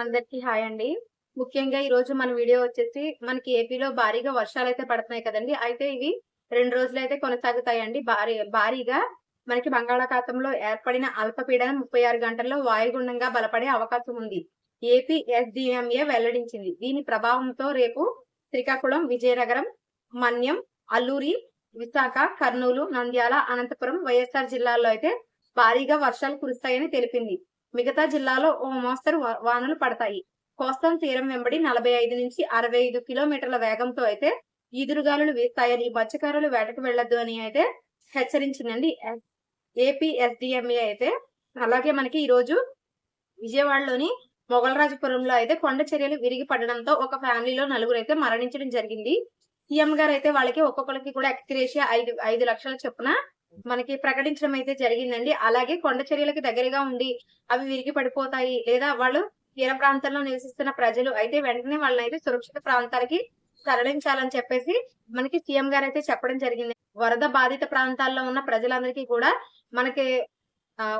అందరికీ హాయ్ అండి. ముఖ్యంగా ఈ రోజు మన వీడియో వచ్చేసి మనకి ఏపీలో భారీగా వర్షాలు అయితే పడుతున్నాయి కదండి. అయితే ఇవి రెండు రోజులు అయితే కొనసాగుతాయండి. భారీ భారీగా మనకి బంగాళాఖాతంలో ఏర్పడిన అల్పపీడనం ముప్పై ఆరు గంటల్లో వాయుగుండంగా బలపడే అవకాశం ఉంది. ఏపీ ఎస్డిఎంఏ వెల్లడించింది. దీని ప్రభావంతో రేపు శ్రీకాకుళం విజయనగరం మన్యం అల్లూరి విశాఖ కర్నూలు నంద్యాల అనంతపురం వైఎస్ఆర్ జిల్లాల్లో అయితే భారీగా వర్షాలు కురుస్తాయని తెలిపింది. మిగతా జిల్లాలో ఓ మోస్తరు వా- వానలు పడతాయి. కోస్తా తీరం వెంబడి నలభై ఐదు నుంచి అరవై ఐదు కిలోమీటర్ల వేగంతో అయితే ఈదురుగాలులు వీస్తాయని మత్స్యకారులు వేటకు వెళ్ళొద్దు అని అయితే హెచ్చరించిందండి ఎస్- ఏపీ ఎస్డిఎంఏ అయితే. అలాగే మనకి ఈ రోజు విజయవాడలోని మొగలరాజపురంలో అయితే కొండ చర్యలు విరిగి పడడంతో ఒక ఫ్యామిలీలో నలుగురు అయితే మరణించడం జరిగింది. సీఎం గారు అయితే వాళ్ళకి ఒక్కొక్కరికి కూడా ఎక్స్గ్రేషియా ఐదు ఐదు లక్షల చొప్పున మనకి ప్రకటించడం అయితే జరిగిందండి. అలాగే కొండ చర్యలకు దగ్గరగా ఉండి అవి విరిగి పడిపోతాయి లేదా వాళ్ళు తీర ప్రాంతంలో నివసిస్తున్న ప్రజలు అయితే వెంటనే వాళ్ళని అయితే సురక్షిత ప్రాంతాలకి తరలించాలని చెప్పేసి మనకి సీఎం గారు అయితే చెప్పడం జరిగింది. వరద బాధిత ప్రాంతాల్లో ఉన్న ప్రజలందరికీ కూడా మనకి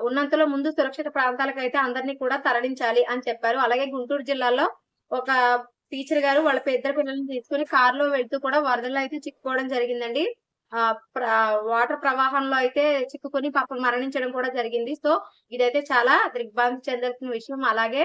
ఉన్నంతలో ముందు సురక్షిత ప్రాంతాలకు అయితే అందరినీ కూడా తరలించాలి అని చెప్పారు. అలాగే గుంటూరు జిల్లాలో ఒక టీచర్ గారు వాళ్ళ పెద్ద పిల్లల్ని తీసుకుని కారులో వెళ్తూ కూడా వరదల్లో అయితే చిక్కుకోవడం జరిగిందండి. వాటర్ ప్రవాహంలో అయితే చిక్కుకొని పాపం మరణించడం కూడా జరిగింది. సో ఇదైతే చాలా దిగ్భ్రాంతి చెందాల్సిన విషయం. అలాగే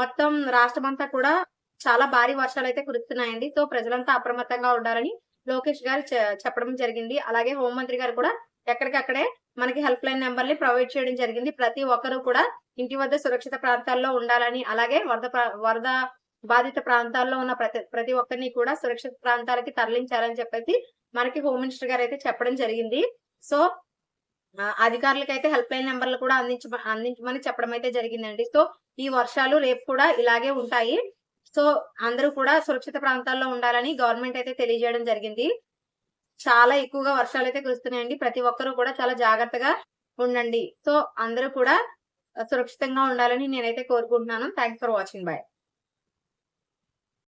మొత్తం రాష్ట్రం అంతా కూడా చాలా భారీ వర్షాలు అయితే కురుస్తున్నాయండి. సో ప్రజలంతా అప్రమత్తంగా ఉండాలని లోకేష్ గారు చెప్పడం జరిగింది. అలాగే హోంమంత్రి గారు కూడా ఎక్కడికక్కడే మనకి హెల్ప్ లైన్ నెంబర్ని ప్రొవైడ్ చేయడం జరిగింది. ప్రతి ఒక్కరూ కూడా ఇంటి వద్ద సురక్షిత ప్రాంతాల్లో ఉండాలని అలాగే వరద వరద బాధిత ప్రాంతాల్లో ఉన్న ప్రతి ప్రతి ఒక్కరిని కూడా సురక్షిత ప్రాంతాలకి తరలించాలని చెప్పేసి మనకి హోమ్ మినిస్టర్ గారు అయితే చెప్పడం జరిగింది. సో అధికారులకు అయితే హెల్ప్ లైన్ నెంబర్లు కూడా అందించ అందించమని చెప్పడం అయితే జరిగిందండి. సో ఈ వర్షాలు రేపు కూడా ఇలాగే ఉంటాయి. సో అందరూ కూడా సురక్షిత ప్రాంతాల్లో ఉండాలని గవర్నమెంట్ అయితే తెలియజేయడం జరిగింది. చాలా ఎక్కువగా వర్షాలు అయితే కురుస్తున్నాయండి. ప్రతి ఒక్కరూ కూడా చాలా జాగ్రత్తగా ఉండండి. సో అందరూ కూడా సురక్షితంగా ఉండాలని నేనైతే కోరుకుంటున్నాను. Thanks for watching bye